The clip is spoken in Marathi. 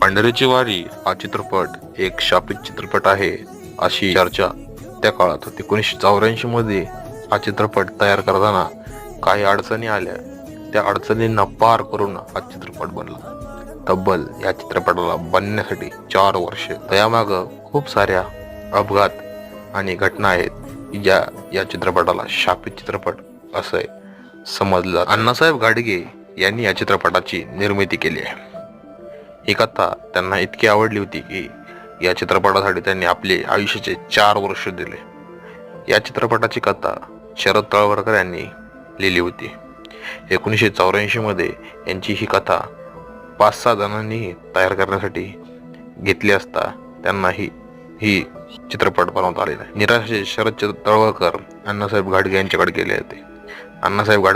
पांढरीची वारी हा चित्रपट एक शापित चित्रपट आहे अशी चर्चा त्या काळात होती. एकोणीसशे चौऱ्याऐंशी मध्ये हा चित्रपट तयार करताना काही अडचणी आल्या. त्या अडचणींना पार करून हा चित्रपट बनला. तब्बल या चित्रपटाला बनण्यासाठी चार वर्ष. त्यामाग खूप साऱ्या अपघात आणि घटना आहेत ज्या या चित्रपटाला शापित चित्रपट असं समजलं अण्णासाहेब गाडगे यांनी या चित्रपटाची निर्मिती केली आहे. ही कथा त्यांना इतकी आवडली होती की या चित्रपटासाठी त्यांनी आपले आयुष्याचे चार वर्ष दिले. या चित्रपटाची कथा शरद तळवरकर यांनी लिहिली होती. एकोणीसशे चौऱ्याऐंशीमध्ये यांची ही कथा पाच सहा जणांनी तयार करण्यासाठी घेतली असता त्यांना ही ही चित्रपट बनवता आलेला निराशे शरद तळवळकर अण्णासाहेब गाडगे यांच्याकडे गेले होते. अण्णासाहेब गाड